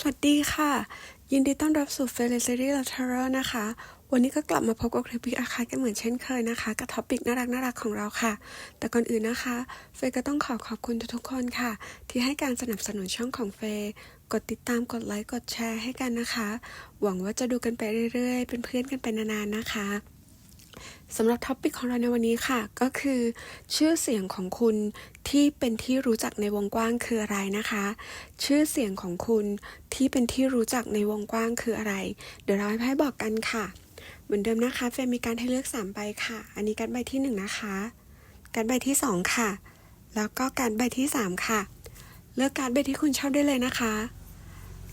สวัสดีค่ะ ยินดีต้อนรับสู่ f e l i c i t y l a t e r a l นะคะ วันนี้ก็กลับมาพบกับคลิปวิอาคากันเหมือนเช่นเคยนะคะ กับท็อปิกน่ารักน่ารักของเราค่ะ แต่ก่อนอื่นนะคะ เฟยก็ต้องขอขอบคุณทุกๆคนค่ะ ที่ให้การสนับสนุนช่องของเฟยกดติดตามกดไลค์กดแชร์ให้กันนะคะ หวังว่าจะดูกันไปเรื่อยๆ เป็นเพื่อนกันไปนานๆนะคะ สำหรับท็อปิกของเราในวันนี้ค่ะ ก็คือชื่อเสียงของคุณที่เป็นที่รู้จักในวงกว้างคืออะไรนะคะ ชื่อเสียงของคุณที่เป็นที่รู้จักในวงกว้างคืออะไร เดี๋ยวเราให้ไพ่บอกกันค่ะ เหมือนเดิมนะคะเฟรมมีการให้เลือก3ใบค่ะ อันนี้การใบที่1นะคะการใบที่2ค่ะ แล้วก็การใบที่3ค่ะ เลือกการใบที่คุณชอบได้เลยนะคะ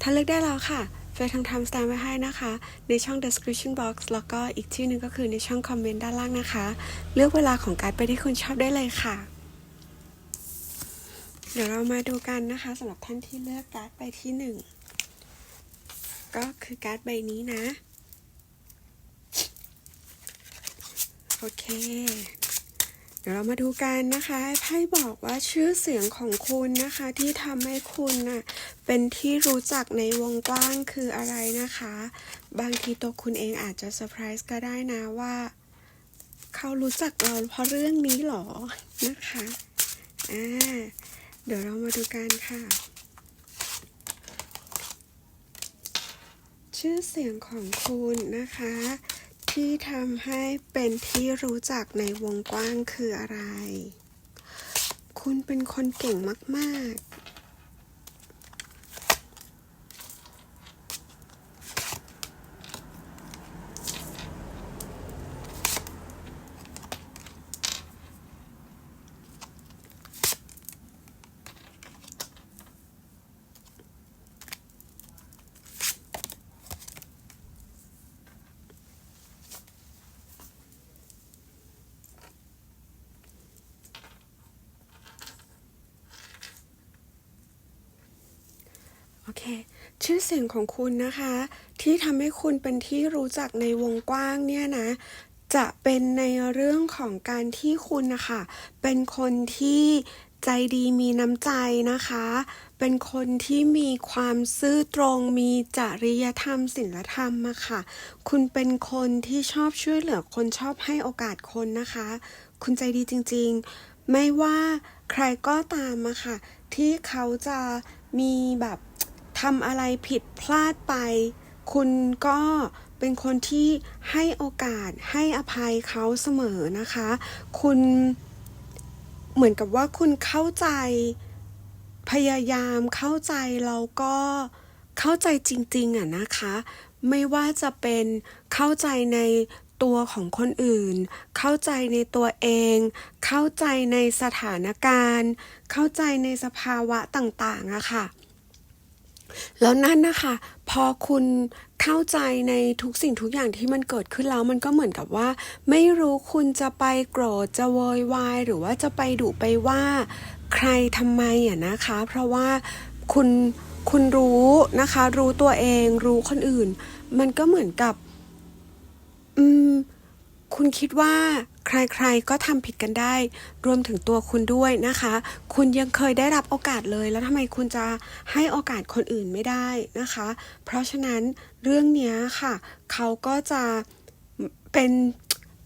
ถ้าเลือกได้แล้วค่ะ เฟยทำไทม์สแตมไว้ให้นะคะ ในช่อง description box แล้วก็อีกที่หนึ่งก็คือในช่องคอมเมนต์ด้านล่างนะคะ เลือกเวลาของการ์ดไปที่คุณชอบได้เลยค่ะ เดี๋ยวเรามาดูกันนะคะสำหรับท่านที่เลือกการ์ดไปที่หนึ่งก็คือการ์ดใบนี้นะ โอเค ดี๋ยวเรามาดูกันนะคะไพ่บอกว่าชื่อเสียงของคุณนะคะ ที่ทำให้คุณน่ะเป็นที่รู้จักในวงกว้างคืออะไรนะคะ บางทีตัวคุณเองอาจจะเซอร์ไพรส์ก็ได้นะว่า เขารู้จักเราเพราะเรื่องนี้หรอนะคะอ่าเดี๋ยวเรามาดูกันค่ะ ชื่อเสียงของคุณนะคะ ที่ทำให้เป็นที่รู้จักในวงกว้างคืออะไร คุณเป็นคนเก่งมาก ๆ โอเค ชื่อเสียงของคุณนะคะ ที่ทำให้คุณเป็นที่รู้จักในวงกว้างเนี่ยนะ จะเป็นในเรื่องของการที่คุณนะคะเป็นคนที่ใจดีมีน้ำใจนะคะ เป็นคนที่มีความซื่อตรง มีจริยธรรมศีลธรรมอะค่ะ คุณเป็นคนที่ชอบช่วยเหลือคนชอบให้โอกาสคนนะคะ คุณใจดีจริงๆ ไม่ว่าใครก็ตามอะค่ะ ที่เขาจะมีแบบำอะไรผิดพลาดไป คุณก็เป็นคนที่ให้โอกาสให้อภัยเขาเสมอนะคะ คุณเหมือนกับว่าคุณเข้าใจพยายามเข้าใจแล้วก็เข้าใจจริงๆอะนะคะ ไม่ว่าจะเป็นเข้าใจในตัวของคนอื่น เข้าใจในตัวเอง เข้าใจในสถานการณ์ เข้าใจในสภาวะต่างๆอะค่ะ แล้วนั่นนะคะพอคุณเข้าใจในทุกสิ่งทุกอย่างที่มันเกิดขึ้นแล้วมันก็เหมือนกับว่า ไม่รู้คุณจะไปโกรธจะโวยวายหรือว่าจะไปดุไปว่าใครทำไมอะนะคะ เพราะว่าคุณคุณรู้นะคะ รู้ตัวเอง รู้คนอื่น มันก็เหมือนกับ อืม คุณคิดว่าใครๆก็ทำผิดกันได้ รวมถึงตัวคุณด้วยนะคะ คุณยังเคยได้รับโอกาสเลย แล้วทำไมคุณจะให้โอกาสคนอื่นไม่ได้นะคะ เพราะฉะนั้นเรื่องนี้ค่ะ เขาก็จะเป็น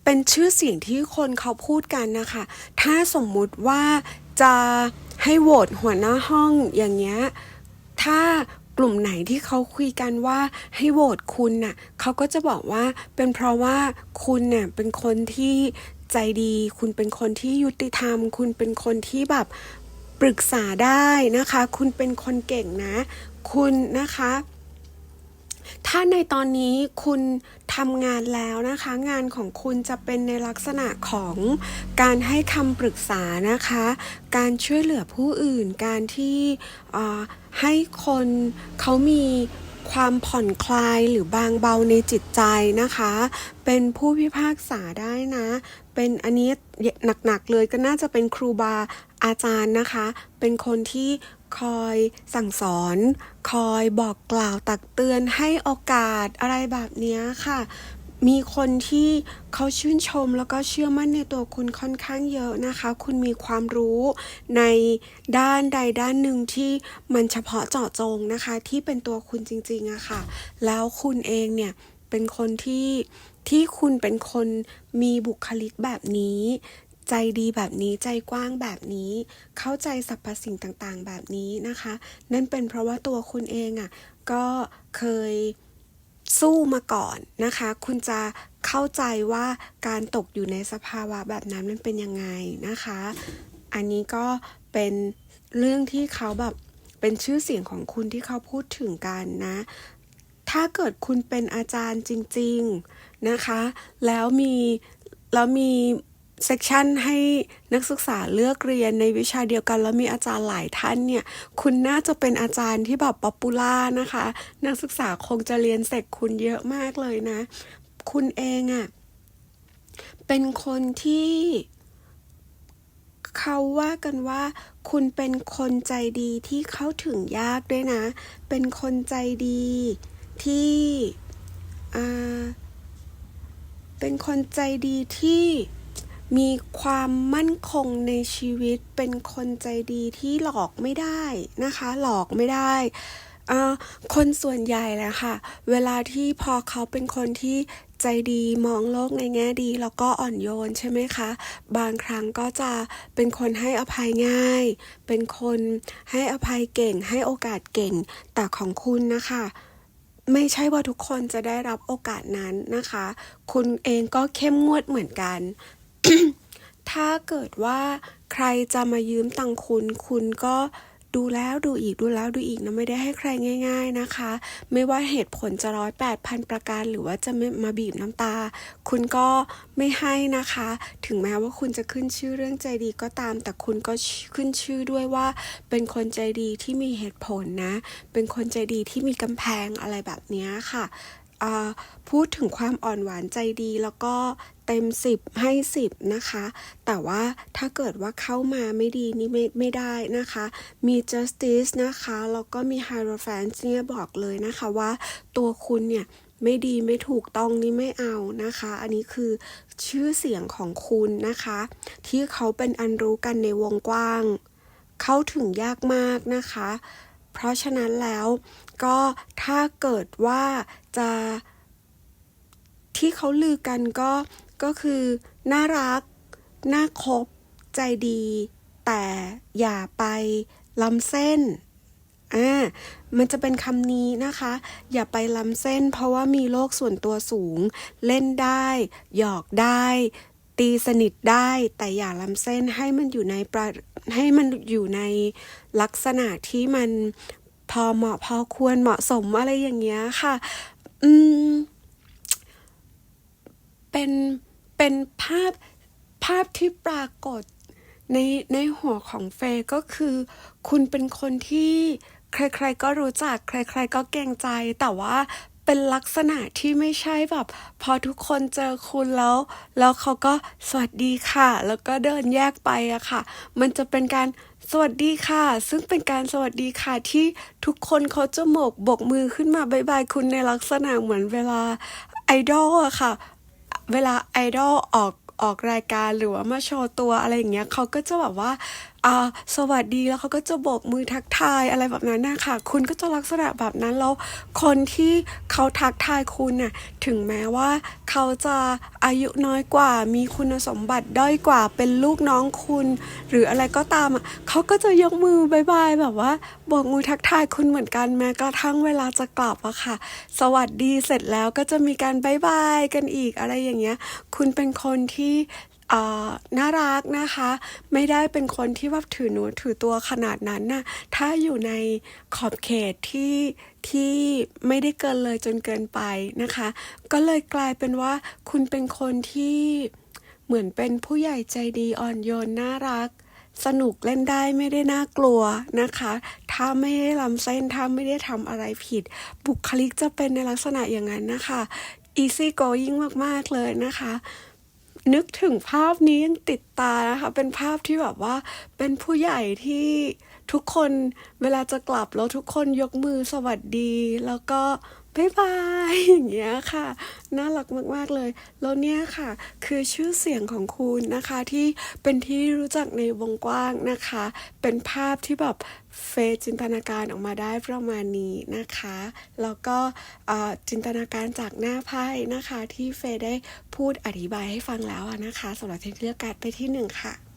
เป็นชื่อเสียงที่คนเขาพูดกันนะคะ ถ้าสมมุติว่าจะให้โหวตหัวหน้าห้องอย่างเงี้ยถ้า กลุ่มไหนที่เขาคุยกันว่าให้โหวตคุณน่ะเขาก็จะบอกว่าเป็นเพราะว่าคุณน่ะเป็นคนที่ใจดี คุณเป็นคนที่ยุติธรรม คุณเป็นคนที่แบบปรึกษาได้นะคะ คุณเป็นคนเก่งนะ คุณนะคะ ถ้าในตอนนี้คุณทำงานแล้วนะคะ งานของคุณจะเป็นในลักษณะของการให้คำปรึกษานะคะ การช่วยเหลือผู้อื่น การที่ให้คนเขามีความผ่อนคลายหรือบางเบาในจิตใจนะคะ เป็นผู้พิพากษาได้นะ เป็นอันนี้หนักๆเลยก็น่าจะเป็นครูบาอาจารย์นะคะ เป็นคนที่ คอยสั่งสอน คอยบอกกล่าวตักเตือนให้โอกาสอะไรแบบนี้ค่ะ มีคนที่เขาชื่นชมแล้วก็เชื่อมั่นในตัวคุณค่อนข้างเยอะนะคะ คุณมีความรู้ในด้านใดด้านหนึ่งที่มันเฉพาะเจาะจงนะคะ ที่เป็นตัวคุณจริงๆอะค่ะ แล้วคุณเองเนี่ยเป็นคนที่ที่คุณเป็นคนมีบุคลิกแบบนี้ ใจดีแบบนี้ใจกว้างแบบนี้ เข้าใจสรรพสิ่งต่างๆ แบบนี้นะคะ นั่นเป็นเพราะว่าตัวคุณเองอะ่ะก็เคยสู้มาก่อนนะคะ คุณจะเข้าใจว่าการตกอยู่ในสภาวะแบบนั้นมันเป็นยังไงนะคะ อันนี้ก็เป็นเรื่องที่เขาแบบเป็นชื่อเสียงของคุณที่เขาพูดถึงกันนะ ถ้าเกิดคุณเป็นอาจารย์จริง ๆนะคะ แล้วมีแล้วมี เซกชันให้นักศึกษาเลือกเรียนในวิชาเดียวกัน แล้วมีอาจารย์หลายท่านเนี่ย คุณน่าจะเป็นอาจารย์ที่แบบป๊อปปูล่านะคะ นักศึกษาคงจะเรียนเสกคุณเยอะมากเลยนะ คุณเองอะ่ะ เป็นคนที่เขาว่ากันว่าคุณเป็นคนใจดีที่เข้าถึงยากด้วยนะ เป็นคนใจดีที่อ่าเป็นคนใจดีที่ มีความมั่นคงในชีวิตเป็นคนใจดีที่หลอกไม่ได้นะคะ หลอกไม่ได้คนส่วนใหญ่แหละค่ะ เวลาที่พอเขาเป็นคนที่ใจดีมองโลกในแง่ดี แล้วก็อ่อนโยนใช่ไหมคะ บางครั้งก็จะเป็นคนให้อภัยง่าย เป็นคนให้อภัยเก่ง ให้โอกาสเก่ง แต่ของคุณนะคะ ไม่ใช่ว่าทุกคนจะได้รับโอกาสนั้นนะคะ คุณเองก็เข้มงวดเหมือนกัน ถ้าเกิดว่าใครจะมายืมตังคุณ คุณก็ดูแล้วดูอีกดูแล้วดูอีกนะไม่ได้ให้ใครง่าย ๆนะคะ ไม่ว่าเหตุผลจะร้อยแปดพันประการ หรือว่าจะไม่มาบีบน้ำตา คุณก็ไม่ให้นะคะ ถึงแม้ว่าคุณจะขึ้นชื่อเรื่องใจดีก็ตาม แต่คุณก็ขึ้นชื่อด้วยว่า เป็นคนใจดีที่มีเหตุผลนะ เป็นคนใจดีที่มีกำแพงอะไรแบบนี้ค่ะ พูดถึงความอ่อนหวานใจดีแล้วก็เต็ม10ให้10นะคะ แต่ว่าถ้าเกิดว่าเข้ามาไม่ดีนี่ไม่ไม่ได้นะคะ มี justice นะคะ แล้วก็มี hierophant เนี่ยบอกเลยนะคะว่าตัวคุณเนี่ยไม่ดีไม่ถูกต้องนี่ไม่เอานะคะ อันนี้คือชื่อเสียงของคุณนะคะ ที่เขาเป็นอันรู้กันในวงกว้าง เข้าถึงยากมากนะคะ เพราะฉะนั้นแล้ว ก็ถ้าเกิดว่าจะที่เขาลือกันก็ก็คือน่ารัก น่าคบใจดี แต่อย่าไปล้ำเส้นอ่ามันจะเป็นคำนี้นะคะ อย่าไปล้ำเส้น เพราะว่ามีโลกส่วนตัวสูง เล่นได้ หยอกได้ ตีสนิทได้ แต่อย่าล้ำเส้นให้มันอยู่ในประให้มันอยู่ในลักษณะที่มัน พอเหมาะพอควรเหมาะสมอะไรอย่างเงี้ยค่ะ อืม เป็น เป็นภาพ ภาพที่ปรากฏใน ในหัวของเฟยก็คือ คุณเป็นคนที่ใคร ๆ ก็รู้จัก ใคร ๆ ก็เกรงใจ แต่ว่าเป็นลักษณะที่ไม่ใช่แบบ พอทุกคนเจอคุณแล้ว แล้วเขาก็สวัสดีค่ะ แล้วก็เดินแยกไปอะค่ะ มันจะเป็นการ สวัสดีค่ะ ซึ่งเป็นการสวัสดีค่ะที่ทุกคนเขาจะโบกบกมือขึ้นมาบายบายคุณในลักษณะเหมือนเวลาไอดอลอะค่ะ เวลาไอดอลออกออกรายการหรือว่ามาโชว์ตัวอะไรอย่างเงี้ยเขาก็จะแบบว่าอ่าสวัสดีแล้วเขาก็จะโบกมือทักทายอะไรแบบนั้นนะคะคุณก็จะลักษณะแบบนั้นแล้วคนที่เขาทักทายคุณน่ะถึงแม้ว่าเขาจะอายุน้อยกว่า มีคุณสมบัติด้อยกว่าเป็นลูกน้องคุณ หรืออะไรก็ตามอะเขาก็จะยกมือบายบายแบบว่าโบกมือทักทายคุณเหมือนกันแม้กระทั่งเวลาจะกลับอะค่ะ สวัสดีเสร็จแล้วก็จะมีการบายบายกันอีกอะไรอย่างเงี้ย คุณเป็นคนที่ น่ารักนะคะ ไม่ได้เป็นคนที่ว่าถือหนูถือตัวขนาดนั้นน่ะถ้าอยู่ในขอบเขตที่ที่ไม่ได้เกินเลยจนเกินไปนะคะ ก็เลยกลายเป็นว่าคุณเป็นคนที่เหมือนเป็นผู้ใหญ่ใจดีอ่อนโยนน่ารัก สนุกเล่นได้ไม่ได้น่ากลัวนะคะ ถ้าไม่ได้ลำเส้นถ้าไม่ได้ทำอะไรผิด บุคลิกจะเป็นในลักษณะอย่างนั้นนะคะ easy going มาก ๆ เลยนะคะ นึกถึงภาพนี้ยังติดตานะคะ เป็นภาพที่แบบว่า เป็นผู้ใหญ่ที่ทุกคนเวลาจะกลับแล้วทุกคนยกมือสวัสดี แล้วก็ บายบายอย่างเงี้ยค่ะ น่ารักมาก ๆ เลย แล้วเนี่ยค่ะ คือชื่อเสียงของคุณนะคะที่เป็นที่รู้จักในวงกว้างนะคะ เป็นภาพที่แบบเฟยจินตนาการออกมาได้ประมาณนี้นะคะ แล้วก็อ่อจินตนาการจากหน้าไพ่นะคะ ที่เฟยได้พูดอธิบายให้ฟังแล้วนะคะสำหรับที่เลือกการไปที่หนึ่งค่ะ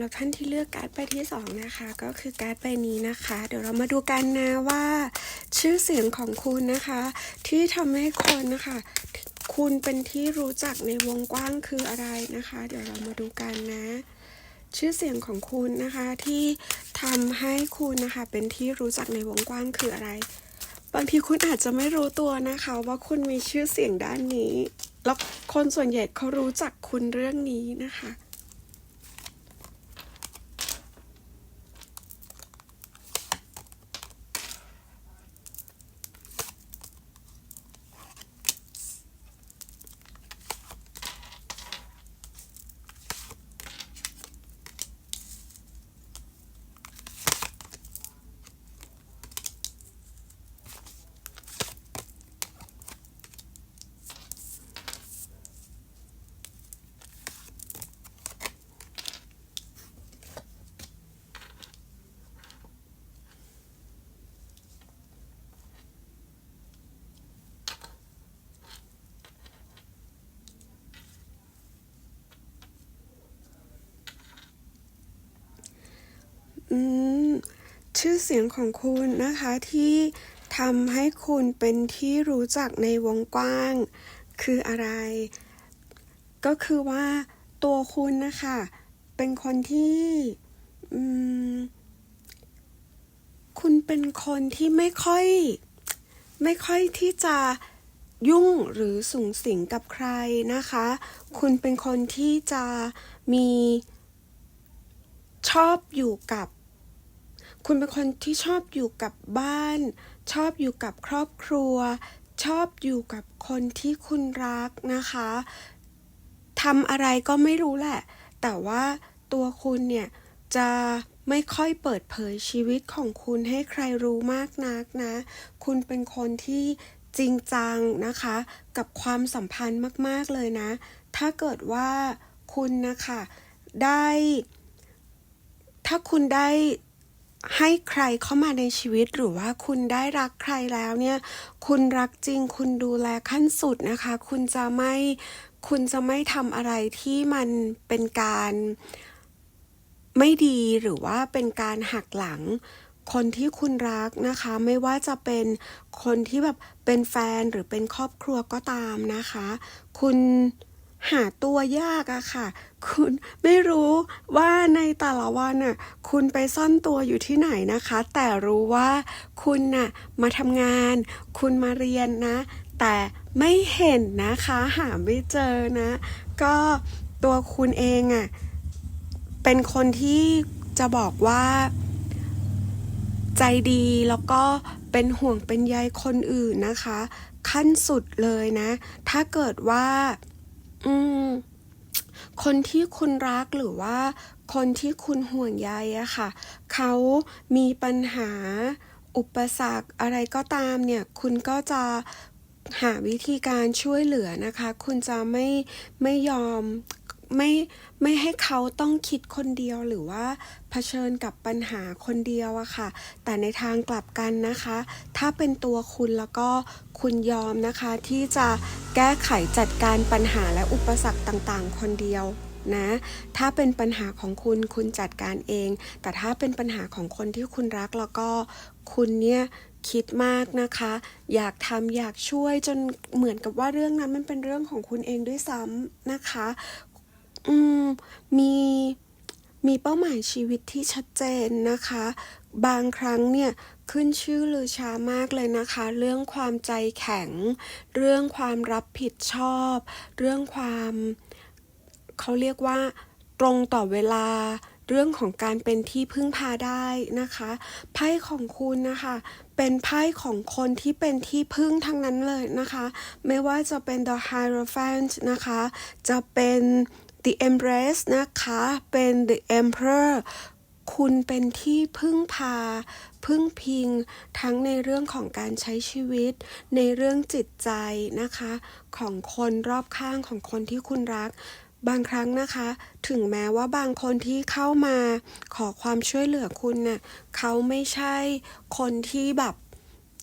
หรับท่านที่เลือกการ์ดใบที่สองนะคะ ก็คือการ์ดใบนี้นะคะ เดี๋ยวเรามาดูกันนะว่า ชื่อเสียงของคุณนะคะ ที่ทำให้คนนะคะ คุณเป็นที่รู้จักในวงกว้างคืออะไรนะคะ เดี๋ยวเรามาดูกันนะ ชื่อเสียงของคุณนะคะที่ทำให้คุณนะคะ เป็นที่รู้จักในวงกว้างคืออะไร บางทีคุณอาจจะไม่รู้ตัวนะคะ ว่าคุณมีชื่อเสียงด้านนี้แล้วคนส่วนใหญ่เขารู้จักคุณเรื่องนี้นะคะ ชื่อเสียงของคุณนะคะที่ทำให้คุณเป็นที่รู้จักในวงกว้าง คืออะไร ก็คือว่าตัวคุณนะคะ เป็นคนที่คุณเป็นคนที่ไม่ค่อย ไม่ค่อยที่จะยุ่งหรือสูงสิงกับใครนะคะ คุณเป็นคนที่จะมีชอบอยู่กับ คุณเป็นคนที่ชอบอยู่กับบ้าน ชอบอยู่กับครอบครัว ชอบอยู่กับคนที่คุณรักนะคะทำอะไรก็ไม่รู้แหละ แต่ว่าตัวคุณเนี่ยจะไม่ค่อยเปิดเผยชีวิตของคุณให้ใครรู้มากนักนะ คุณเป็นคนที่จริงจังนะคะ กับความสัมพันธ์มาก ๆ เลยนะ ถ้าเกิดว่าคุณนะคะ ได้ ถ้าคุณได้ ให้ใครเข้ามาในชีวิตหรือว่าคุณได้รักใครแล้วเนี่ย คุณรักจริง คุณดูแลขั้นสุดนะคะ คุณจะไม่คุณจะไม่ทำอะไรที่มันเป็นการไม่ดีหรือว่าเป็นการหักหลังคนที่คุณรักนะคะ ไม่ว่าจะเป็นคนที่แบบเป็นแฟนหรือเป็นครอบครัวก็ตามนะคะ คุณ หาตัวยากอะค่ะ คุณไม่รู้ว่าในแต่ละวันน่ะคุณไปซ่อนตัวอยู่ที่ไหนนะคะ แต่รู้ว่าคุณน่ะมาทำงาน คุณมาเรียนนะ แต่ไม่เห็นนะคะ หาไม่เจอนะ ก็ตัวคุณเองอะเป็นคนที่จะบอกว่า ใจดีแล้วก็เป็นห่วงเป็นใยคนอื่นนะคะ ขั้นสุดเลยนะ ถ้าเกิดว่า อืม คนที่คุณรักหรือว่า คนที่คุณห่วงใยอะค่ะ เขามีปัญหาอุปสรรคอะไรก็ตามเนี่ย คุณก็จะหาวิธีการช่วยเหลือนะคะ คุณจะไม่ไม่ยอมไม่ไม่ให้เขาต้องคิดคนเดียวหรือว่า เผชิญกับปัญหาคนเดียวอะค่ะ แต่ในทางกลับกันนะคะ ถ้าเป็นตัวคุณแล้วก็คุณยอมนะคะที่จะแก้ไขจัดการปัญหาและอุปสรรคต่างๆ คนเดียวนะถ้าเป็นปัญหาของคุณคุณจัดการเอง แต่ถ้าเป็นปัญหาของคนที่คุณรักแล้วก็คุณเนี่ยคิดมากนะคะ อยากทำอยากช่วยจนเหมือนกับว่าเรื่องนั้นมันเป็นเรื่องของคุณเองด้วยซ้ำนะคะ อืมมี มีเป้าหมายชีวิตที่ชัดเจนนะคะ บางครั้งเนี่ยขึ้นชื่อลือชามากเลยนะคะ เรื่องความใจแข็ง เรื่องความรับผิดชอบ เรื่องความเขาเรียกว่าตรงต่อเวลา เรื่องของการเป็นที่พึ่งพาได้นะคะไพ่ของคุณนะคะเป็นไพ่ของคนที่เป็นที่พึ่งทั้งนั้นเลยนะคะ ไม่ว่าจะเป็น The Hierophant นะคะ จะเป็น The Empress นะคะ เป็น The Emperor คุณเป็นที่พึ่งพา พึ่งพิง ทั้งในเรื่องของการใช้ชีวิต ในเรื่องจิตใจนะคะ ของคนรอบข้างของคนที่คุณรัก บางครั้งนะคะ ถึงแม้ว่าบางคนที่เข้ามาขอความช่วยเหลือคุณน่ะเขาไม่ใช่คนที่แบบ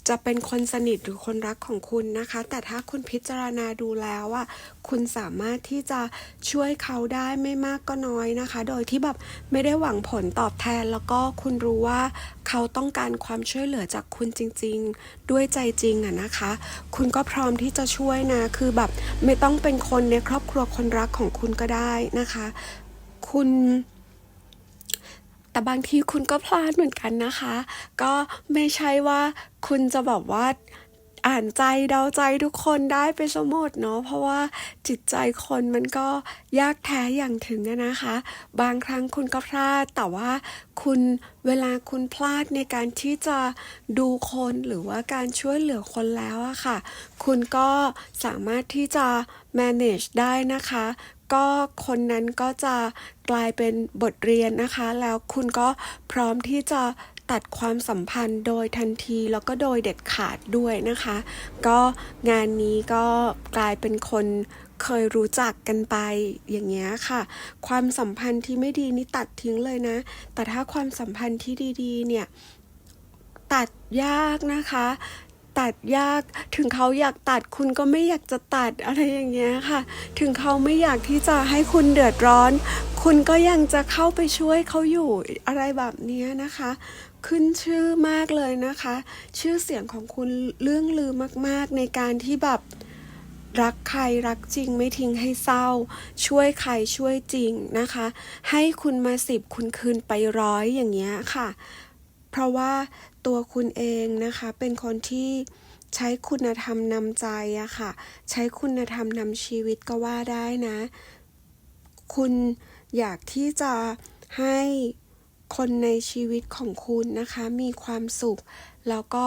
จะเป็นคนสนิทหรือคนรักของคุณนะคะ แต่ถ้าคุณพิจารณาดูแล้วว่าคุณสามารถที่จะช่วยเขาได้ไม่มากก็น้อยนะคะ โดยที่แบบไม่ได้หวังผลตอบแทน แล้วก็คุณรู้ว่าเขาต้องการความช่วยเหลือจากคุณจริง ๆ ด้วยใจจริงอะนะคะ คุณก็พร้อมที่จะช่วยนะ คือแบบไม่ต้องเป็นคนในครอบครัวคนรักของคุณก็ได้นะคะ คุณ แต่บางทีคุณก็พลาดเหมือนกันนะคะ ก็ไม่ใช่ว่าคุณจะแบบว่าอ่านใจเดาใจทุกคนได้ไปสมดเนาะเพราะว่าจิตใจคนมันก็ยากแท้อย่างถึงนะคะ บางครั้งคุณก็พลาดแต่ว่าคุณเวลาคุณพลาดในการที่จะดูคนหรือว่าการช่วยเหลือคนแล้วอะค่ะ คุณก็สามารถที่จะ manage ได้นะคะ ก็คนนั้นก็จะกลายเป็นบทเรียนนะคะ แล้วคุณก็พร้อมที่จะตัดความสัมพันธ์โดยทันทีแล้วก็โดยเด็ดขาดด้วยนะคะ ก็งานนี้ก็กลายเป็นคนเคยรู้จักกันไปอย่างเงี้ยค่ะ ความสัมพันธ์ที่ไม่ดีนี่ตัดทิ้งเลยนะ แต่ถ้าความสัมพันธ์ที่ดีๆ เนี่ย ตัดยากนะคะ ตัดยาก ถึงเขาอยากตัดคุณก็ไม่อยากจะตัดอะไรอย่างเงี้ยค่ะ ถึงเขาไม่อยากที่จะให้คุณเดือดร้อน คุณก็ยังจะเข้าไปช่วยเขาอยู่อะไรแบบเนี้ยนะคะ ขึ้นชื่อมากเลยนะคะ ชื่อเสียงของคุณเรื่องลือมาก ๆ ในการที่แบบรักใครรักจริงไม่ทิ้งให้เศร้า ช่วยใครช่วยจริงนะคะ ให้คุณมาสิบคุณคืนไปร้อยอย่างเงี้ยค่ะ เพราะว่า ตัวคุณเองนะคะเป็นคนที่ใช้คุณธรรมนำใจอะค่ะ ใช้คุณธรรมนำชีวิตก็ว่าได้นะ คุณอยากที่จะให้คนในชีวิตของคุณนะคะ มีความสุข แล้วก็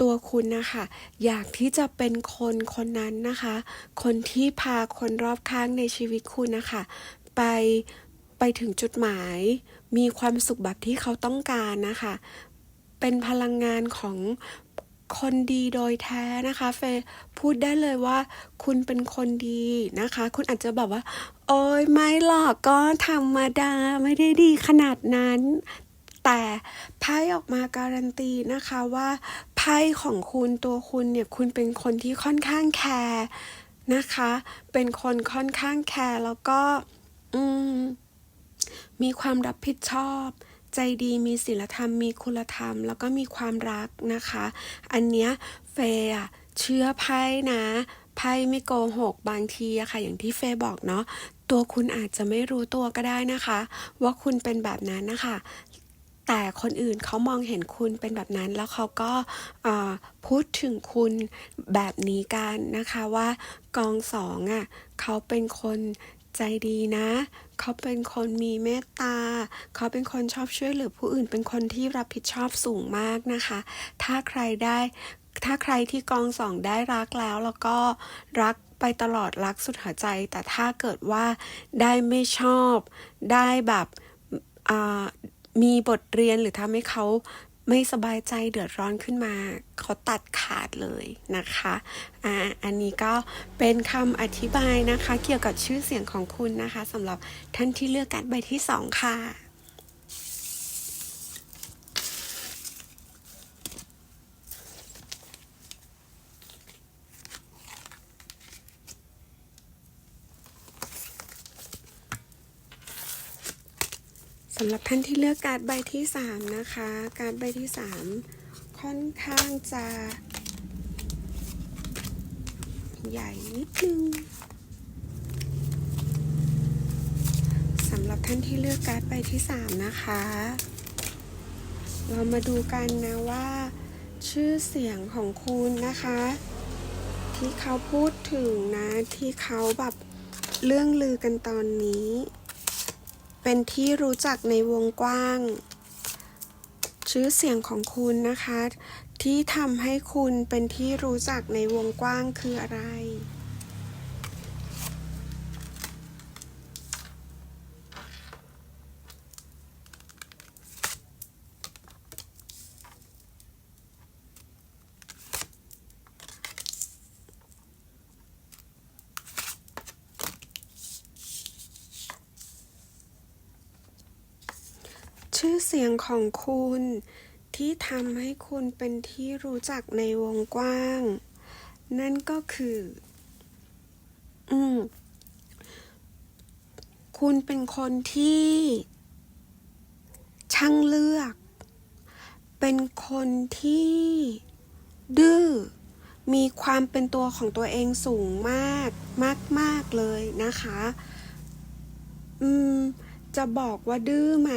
ตัวคุณนะคะ อยากที่จะเป็นคนคนนั้นนะคะ คนที่พาคนรอบข้างในชีวิตคุณนะคะ ไปไปถึงจุดหมาย มีความสุขแบบที่เขาต้องการนะคะ เป็นพลังงานของคนดีโดยแท้นะคะเฟย์พูดได้เลยว่า คุณเป็นคนดีนะคะ คุณอาจจะแบบว่า โอ้ยไม่หรอกก็ธรรมดาไม่ได้ดีขนาดนั้น แต่ไพ่ออกมาการันตีนะคะว่าไพ่ของคุณตัวคุณเนี่ยคุณเป็นคนที่ค่อนข้างแคร์นะคะ เป็นคนค่อนข้างแคร์แล้วก็อืมมีความรับผิดชอบ ใจดีมีศีลธรรม มีคุณธรรม แล้วก็มีความรักนะคะ อันเนี้ยเฟย์อะเชื่อไพ่นะไพ่ไม่โกหกบางทีอะค่ะ อย่างที่เฟย์บอกเนาะตัวคุณอาจจะไม่รู้ตัวก็ได้นะคะ ว่าคุณเป็นแบบนั้นนะคะแต่คนอื่นเขามองเห็นคุณเป็นแบบนั้น แล้วเขาก็พูดถึงคุณแบบนี้กันนะคะว่ากองสองอะเขาเป็นคน ใจดีนะ เขาเป็นคนมีเมตตา เขาเป็นคนชอบช่วยเหลือผู้อื่น เป็นคนที่รับผิดชอบสูงมากนะคะ ถ้าใครได้ ถ้าใครที่กองสองได้รักแล้วแล้วก็รักไปตลอดรักสุดหัวใจ แต่ถ้าเกิดว่าได้ไม่ชอบ ได้แบบอ่ามีบทเรียนหรือทำให้เขา ไม่สบายใจเดือดร้อนขึ้นมา เขาตัดขาดเลยนะคะอ่าอันนี้ก็เป็นคำอธิบายนะคะ เกี่ยวกับชื่อเสียงของคุณนะคะสำหรับท่านที่เลือกการใบที่สองค่ะำหรับท่านที่เลือกการ์ดใบที่สามนะคะ การ์ดใบที่สามค่อนข้างจะ ใหญ่นิดนึงสำหรับท่านที่เลือกการ์ดใบที่สามนะคะ เรามาดูกันนะว่า ชื่อเสียงของคุณนะคะ ที่เขาพูดถึงนะที่เขาแบบเรื่องลือกันตอนนี้ เป็นที่รู้จักในวงกว้าง ชื่อเสียงของคุณนะคะ ที่ทำให้คุณเป็นที่รู้จักในวงกว้างคืออะไร ชื่อเสียงของคุณ ที่ทำให้คุณเป็นที่รู้จักในวงกว้าง นั่นก็คือ อืม คุณเป็นคนที่ ช่างเลือก เป็นคนที่ ดื้อ มีความเป็นตัวของตัวเองสูงมาก มากมากเลยนะคะ อืม จะบอกว่าดื้อไหม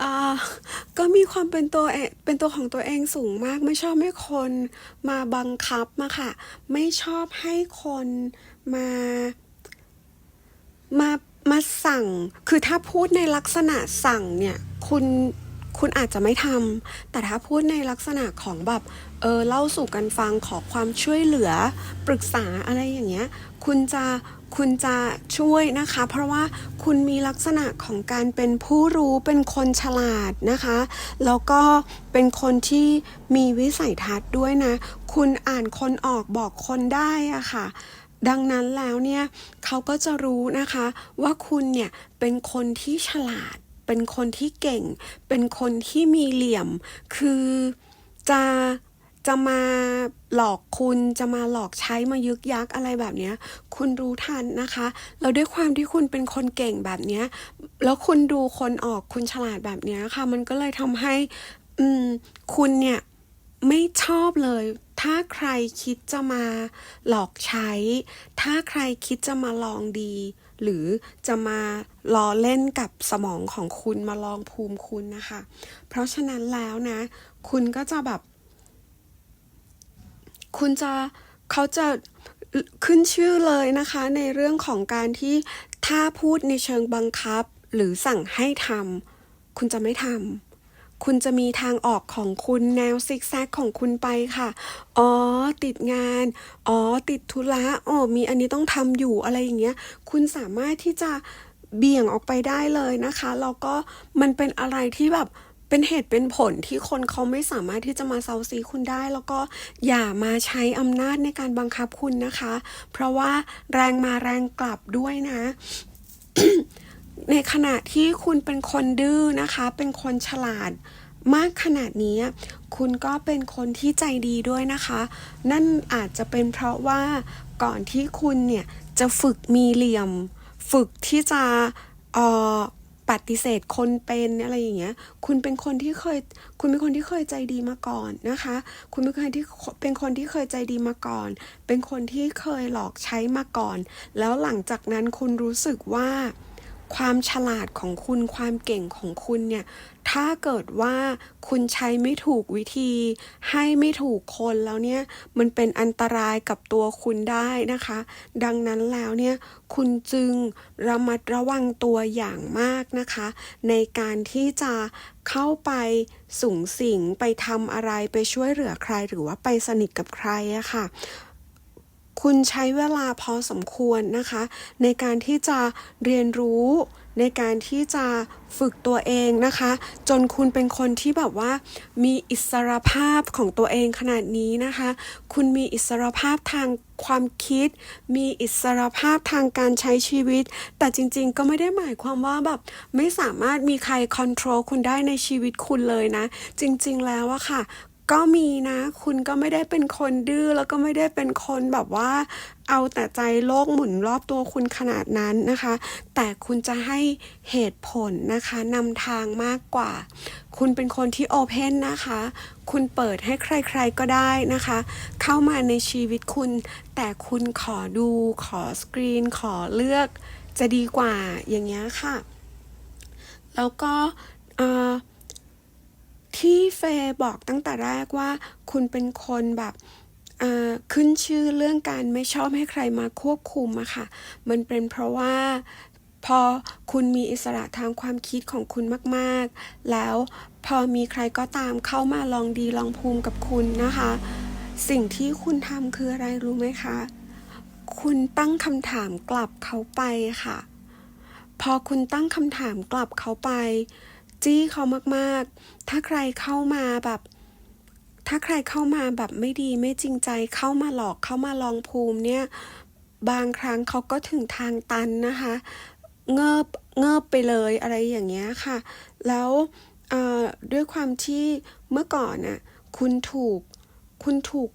อ่าก็มีความเป็นตัวเองเป็นตัวของตัวเองสูงมาก ไม่ชอบให้คนมาบังคับมาค่ะ ไม่ชอบให้คนมามามาสั่ง คือถ้าพูดในลักษณะสั่งเนี่ย คุณคุณอาจจะไม่ทำแต่ถ้าพูดในลักษณะของแบบ เออเล่าสู่กันฟังขอความช่วยเหลือปรึกษาอะไรอย่างเงี้ย คุณจะคุณจะช่วยนะคะ เพราะว่าคุณมีลักษณะของการเป็นผู้รู้เป็นคนฉลาดนะคะ แล้วก็เป็นคนที่มีวิสัยทัศน์ด้วยนะ คุณอ่านคนออกบอกคนได้อะค่ะ ดังนั้นแล้วเนี่ยเขาก็จะรู้นะคะ ว่าคุณเนี่ยเป็นคนที่ฉลาด เป็นคนที่เก่ง เป็นคนที่มีเหลี่ยม คือจะ จะมาหลอกคุณจะมาหลอกใช้มายึกยักอะไรแบบเนี้ยคุณรู้ทันนะคะแล้วด้วยความที่คุณเป็นคนเก่งแบบเนี้ยแล้วคุณดูคนออกคุณฉลาดแบบเนี้ยค่ะ มันก็เลยทำให้อืมคุณเนี่ยไม่ชอบเลย ถ้าใครคิดจะมาหลอกใช้ ถ้าใครคิดจะมาลองดี หรือจะมาล้อเล่นกับสมองของคุณมาลองภูมิคุณนะคะ เพราะฉะนั้นแล้วนะ คุณก็จะแบบ คุณจะเขาจะขึ้นชื่อเลยนะคะ ในเรื่องของการที่ถ้าพูดในเชิงบังคับ หรือสั่งให้ทำคุณจะไม่ทำคุณจะมีทางออกของคุณแนวซิกแซกของคุณไปค่ะ อ๋อ ติดงาน อ๋อ ติดธุระอ๋อมีอันนี้ต้องทำอยู่อะไรอย่างเงี้ย คุณสามารถที่จะเบี่ยงออกไปได้เลยนะคะ แล้วก็มันเป็นอะไรที่แบบ เป็นเหตุเป็นผลที่คนเขาไม่สามารถที่จะมาเซาซีคุณได้ แล้วก็อย่ามาใช้อำนาจในการบังคับคุณนะคะ เพราะว่าแรงมาแรงกลับด้วยนะในขณะที่คุณเป็นคนดื้อนะคะ เป็นคนฉลาดมากขนาดนี้ คุณก็เป็นคนที่ใจดีด้วยนะคะ นั่นอาจจะเป็นเพราะว่าก่อนที่คุณเนี่ยจะฝึกมีเหลี่ยม ฝึกที่จะเออ ปฏิเสธคนเป็นอะไรอย่างเงี้ย คุณเป็นคนที่เคย คุณเป็นคนที่เคยใจดีมาก่อนนะคะ คุณเป็นคนที่เป็นคนที่เคยใจดีมาก่อน เป็นคนที่เคยหลอกใช้มาก่อน แล้วหลังจากนั้นคุณรู้สึกว่า ความฉลาดของคุณความเก่งของคุณเนี่ย ถ้าเกิดว่าคุณใช้ไม่ถูกวิธี ให้ไม่ถูกคนแล้วเนี่ย มันเป็นอันตรายกับตัวคุณได้นะคะ ดังนั้นแล้วเนี่ย คุณจึงระมัดระวังตัวอย่างมากนะคะ ในการที่จะเข้าไปสูงสิงไปทำอะไรไปช่วยเหลือใครหรือว่าไปสนิทกับใครอะค่ะ คุณใช้เวลาพอสมควรนะคะ ในการที่จะเรียนรู้ในการที่จะฝึกตัวเองนะคะ จนคุณเป็นคนที่แบบว่า มีอิสรภาพของตัวเองขนาดนี้นะคะ คุณมีอิสรภาพทางความคิด มีอิสรภาพทางการใช้ชีวิต แต่จริงๆ ก็ไม่ได้หมายความว่าแบบไม่สามารถมีใครคอนโทรลคุณได้ในชีวิตคุณเลยนะ จริงๆแล้วอะค่ะ ก็มีนะ คุณก็ไม่ได้เป็นคนดื้อแล้วก็ไม่ได้เป็นคนแบบว่าเอาแต่ใจโลกหมุนรอบตัวคุณขนาดนั้นนะคะ แต่คุณจะให้เหตุผลนะคะนำทางมากกว่า คุณเป็นคนที่โอเพนนะคะ คุณเปิดให้ใคร ๆก็ได้นะคะ เข้ามาในชีวิตคุณ แต่คุณขอดูขอสกรีน ขอเลือกจะดีกว่าอย่างเงี้ยค่ะ แล้วก็ ที่เฟย์บอกตั้งแต่แรกว่า คุณเป็นคนแบบขึ้นชื่อเรื่องการไม่ชอบให้ใครมาควบคุมอะค่ะ มันเป็นเพราะว่าพอคุณมีอิสระทางความคิดของคุณมากๆ แล้วพอมีใครก็ตามเข้ามาลองดีลองภูมิกับคุณนะคะ สิ่งที่คุณทำคืออะไรรู้ไหมคะ คุณตั้งคำถามกลับเขาไปค่ะ พอคุณตั้งคำถามกลับเขาไป จี้เขามากๆ ถ้าใครเข้ามาแบบ ถ้าใครเข้ามาแบบไม่ดีไม่จริงใจเข้ามาหลอกเข้ามาลองภูมิเนี่ย บางครั้งเขาก็ถึงทางตันนะคะ เงิบเงิบไปเลยอะไรอย่างเงี้ยค่ะ แล้วด้วยความที่เมื่อก่อนน่ะคุณถูกคุณถูก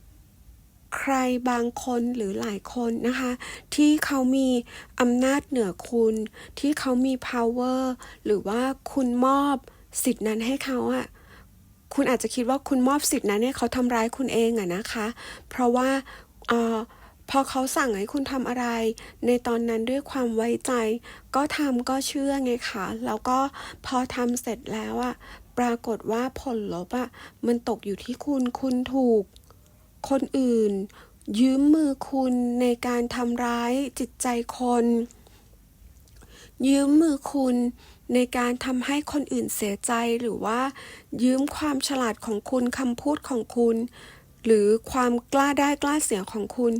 ใครบางคนหรือหลายคนนะคะ ที่เขามีอำนาจเหนือคุณ ที่เขามี power หรือว่าคุณมอบสิทธินั้นให้เขาอะคุณอาจจะคิดว่าคุณมอบสิทธินั้นให้เขาทำร้ายคุณเองอะนะคะ เพราะว่าเออพอเขาสั่งให้คุณทำอะไร ในตอนนั้นด้วยความไว้ใจ ก็ทำก็เชื่อไงคะแล้วก็พอทำเสร็จแล้วอะปรากฏว่าผลลบอะมันตกอยู่ที่คุณคุณถูก คนอื่น ยืมมือคุณในการทำร้ายจิตใจคน ยืมมือคุณในการทำให้คนอื่นเสียใจหรือว่า ยืมความฉลาดของคุณคำพูดของคุณ หรือความกล้าได้กล้าเสียของคุณ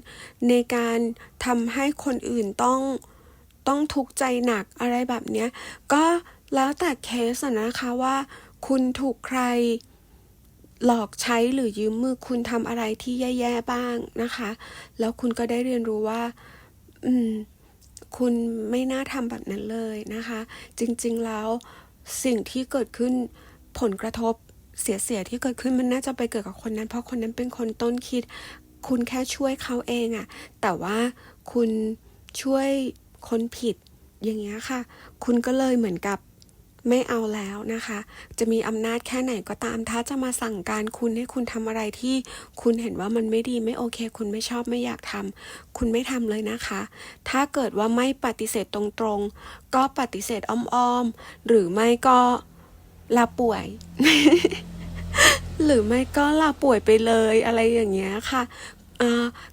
ในการทำให้คนอื่นต้องต้องทุกข์ใจหนักอะไรแบบเนี้ยก็แล้วแต่เคสนะคะว่า คุณถูกใคร หลอกใช้หรือยืมมือคุณทำอะไรที่แย่ๆบ้างนะคะ แล้วคุณก็ได้เรียนรู้ว่า อืม คุณไม่น่าทำแบบนั้นเลยนะคะ จริงๆแล้วสิ่งที่เกิดขึ้นผลกระทบเสียๆที่เกิดขึ้นมันน่าจะไปเกิดกับคนนั้น เพราะคนนั้นเป็นคนต้นคิด คุณแค่ช่วยเขาเองอะแต่ว่าคุณช่วยคนผิดอย่างเงี้ยค่ะ คุณก็เลยเหมือนกับ ไม่เอาแล้วนะคะ จะมีอำนาจแค่ไหนก็ตาม ถ้าจะมาสั่งการคุณให้คุณทำอะไรที่คุณเห็นว่ามันไม่ดีไม่โอเค คุณไม่ชอบไม่อยากทำคุณไม่ทำเลยนะคะ ถ้าเกิดว่าไม่ปฏิเสธตรงๆ ก็ปฏิเสธอ้อมๆ หรือไม่ก็ลาป่วย หรือไม่ก็ลาป่วยไปเลยอะไรอย่างเงี้ยค่ะ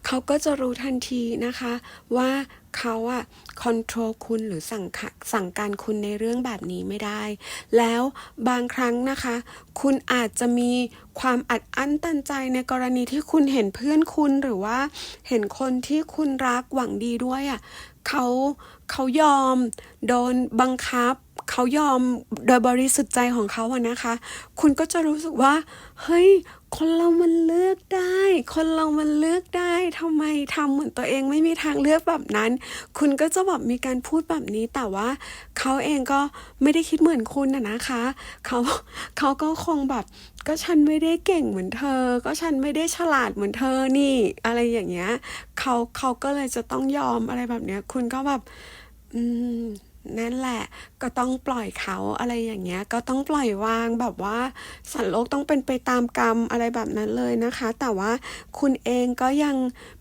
เขาก็จะรู้ทันทีนะคะว่า เขาอะคอนโทรลคุณหรือสั่งสั่งการคุณในเรื่องแบบนี้ไม่ได้ แล้วบางครั้งนะคะ คุณอาจจะมีความอัดอั้นตันใจในกรณีที่คุณเห็นเพื่อนคุณหรือว่า เห็นคนที่คุณรักหวังดีด้วยอะเขาเขายอมโดนบังคับ เขายอมโดยบริสุทธิ์ใจของเขาอะนะคะ คุณก็จะรู้สึกว่า เฮ้ย คนเรามันเลือกได้ คนเรามันเลือกได้ ทำไมทำเหมือนตัวเองไม่มีทางเลือกแบบนั้น คุณก็จะแบบมีการพูดแบบนี้ แต่ว่าเขาเองก็ไม่ได้คิดเหมือนคุณนะนะคะเขาเขาก็คงแบบ ก็ฉันไม่ได้เก่งเหมือนเธอ ก็ฉันไม่ได้ฉลาดเหมือนเธอนี่ อะไรอย่างเงี้ยเขาเขาก็เลยจะต้องยอมอะไรแบบเนี้ย คุณก็แบบ อืม นั่นแหละก็ต้องปล่อยเขาอะไรอย่างเงี้ย ก็ต้องปล่อยวางแบบว่าสัตว์โลกต้องเป็นไปตามกรรมอะไรแบบนั้นเลยนะคะ แต่ว่าคุณเองก็ยัง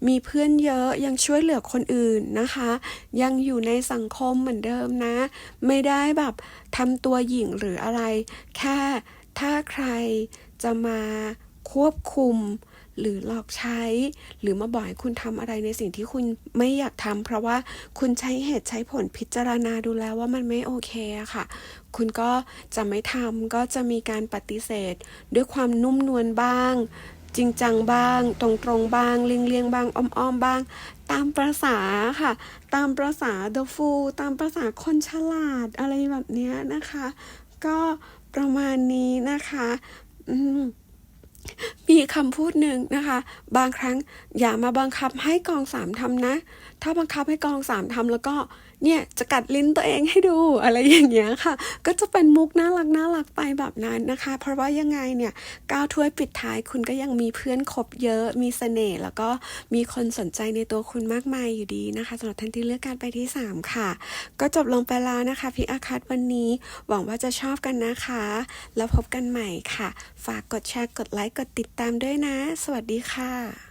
มีเพื่อนเยอะยังช่วยเหลือคนอื่นนะคะ ยังอยู่ในสังคมเหมือนเดิมนะ ไม่ได้แบบทำตัวหยิ่งหรืออะไร แค่ถ้าใครจะมาควบคุม หรือหลอกใช้ หรือมาบอกให้คุณทำอะไรในสิ่งที่คุณไม่อยากทำเพราะว่าคุณใช้เหตุใช้ผลพิจารณาดูแล้วว่ามันไม่โอเคอะค่ะ คุณก็จะไม่ทำก็จะมีการปฏิเสธ ด้วยความนุ่มนวลบ้าง จริงจังบ้าง ตรงตรงบ้างเลี่ยงเลี่ยงๆบ้างอ้อมๆบ้าง ตามประษาค่ะ ตามประษา the fool ตามประษาคนฉลาดอะไรแบบนี้นะคะ ก็ประมาณนี้นะคะ อืม มีคำพูดหนึ่งนะคะ บางครั้งอย่ามาบังคับให้กองสามทำนะ ถ้าบังคับให้กองสามทำแล้วก็ เนี่ยจะกัดลิ้นตัวเองให้ดูอะไรอย่างเงี้ยค่ะ ก็จะเป็นมุกน่ารักน่ารักไปแบบนั้นนะคะ เพราะว่ายังไงเนี่ยก้าวถ้วยปิดท้ายคุณก็ยังมีเพื่อนคบเยอะ มีเสน่ห์แล้วก็มีคนสนใจในตัวคุณมากมายอยู่ดีนะคะสำหรับท่านที่เลือกการไปที่ 3 ค่ะ ก็จบลงไปแล้วนะคะพี่อาคัตวันนี้หวังว่าจะชอบกันนะคะ แล้วพบกันใหม่ค่ะ ฝากกดแชร์กดไลค์กดติดตามด้วยนะ สวัสดีค่ะ